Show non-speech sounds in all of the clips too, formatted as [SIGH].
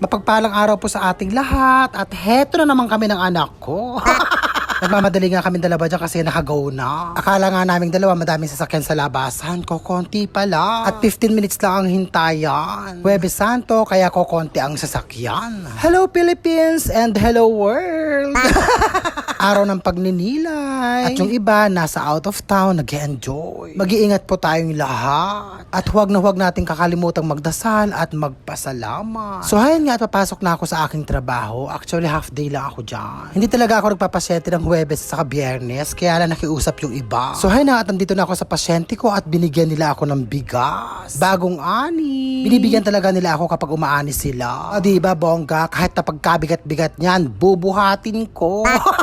Mapagpalang araw po sa ating lahat at heto na naman kami ng anak ko. [LAUGHS] Nagmamadali nga kami dalawa dyan kasi nakagaw na. Akala nga naming dalawa madaming sasakyan sa labasan. Kokonti pala. At 15 minutes lang ang hintayan. Huwebes Santo, kaya kokonti ang sasakyan. Hello Philippines and hello world! [LAUGHS] Araw ng pagninilay. At yung iba, nasa out of town, nag enjoy Mag-iingat po tayong lahat. At huwag na huwag natin kakalimutang magdasal at magpasalamat. So, hayan nga at papasok na ako sa aking trabaho. Actually, half day lang ako dyan. Hindi talaga ako nagpapasyente ng Huwebes sa Biyernes, kaya lang nakiusap yung iba. So, hayan na at nandito na ako sa pasyente ko at binigyan nila ako ng bigas. Bagong ani. Binibigyan talaga nila ako kapag umaani sila. Ah, di ba, bongga? Kahit na pagkabigat-bigat niyan, bubuhatin ko. [LAUGHS]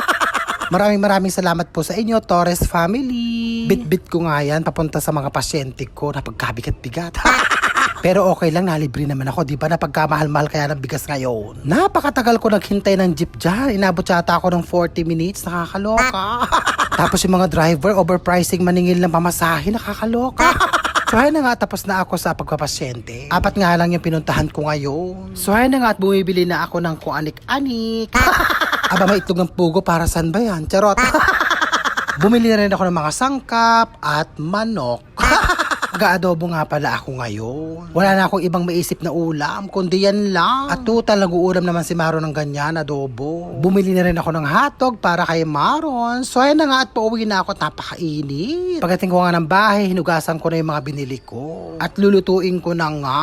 Maraming maraming salamat po sa inyo, Torres family. Bit-bit ko nga yan, papunta sa mga pasyente ko na pagkabigat-bigat. [LAUGHS] Pero okay lang, nalibre naman ako, di ba? Na pagkamahal-mahal kaya ng bigas ngayon. Napakatagal ko naghintay ng jeep dyan. Inabot yata ako ng 40 minutes, nakakaloka. [LAUGHS] Tapos yung mga driver, overpricing maningil ng pamasahe, nakakaloka. [LAUGHS] Ayun na nga, tapos na ako sa pagpapasyente. Apat nga lang yung pinuntahan ko ngayon. Ayun na nga, at bumibili na ako ng kung anik-anik. Aba, may itlog ng pugo, para saan ba yan? Charot. [LAUGHS] Bumili na rin ako ng mga sangkap at manok. [LAUGHS] Mag-aadobo nga pala ako ngayon. Wala na akong ibang maisip na ulam, kundi yan lang. At total, nag-uulam naman si Maro ng ganyan, adobo. Bumili na rin ako ng hotdog para kay Maron. So ayun na nga at pauwi na ako at napakainit. Pagdating ko nga ng bahay, hinugasan ko na yung mga binili ko. At lulutuin ko na nga.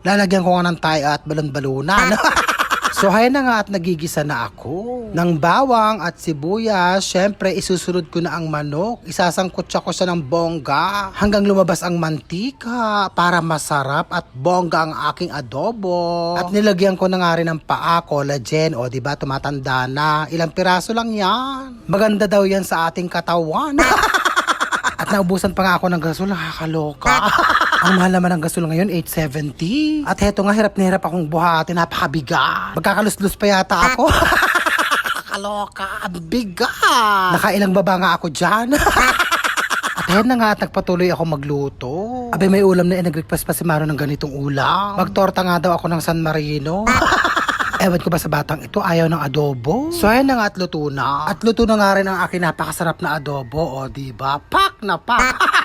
Lalagyan ko nga ng tayo at balon-balunan. [LAUGHS] So hayan na nga at nagigisa na ako. Ng bawang at sibuyas, syempre isusunod ko na ang manok. Isasangkot siya ko siya ng bongga hanggang lumabas ang mantika para masarap at bongga ang aking adobo. At nilagyan ko na nga rin ng paa, collagen. O di ba tumatanda na. Ilang piraso lang yan. Maganda daw yan sa ating katawan. [LAUGHS] Naubusan pa nga ako ng gasol, nakakaloka. [LAUGHS] Ang mahal naman ng gasol ngayon, 870. At heto nga, hirap na hirap akong buhatin, napakabigat. Magkakaluslus pa yata ako. [LAUGHS] Nakakaloka, ang bigat. Nakailang baba nga ako dyan. [LAUGHS] At ayan na nga at nagpatuloy ako magluto. Abe may ulam na eh, nag-request pa si Maro ng ganitong ulam. Magtorta nga daw ako ng San Marino. Ewan ko ba sa batang ito, ayaw ng adobo? So ayan na nga at luto na. At luto na nga rin ang aking napakasarap na adobo, o di ba? Pak na pak! [LAUGHS]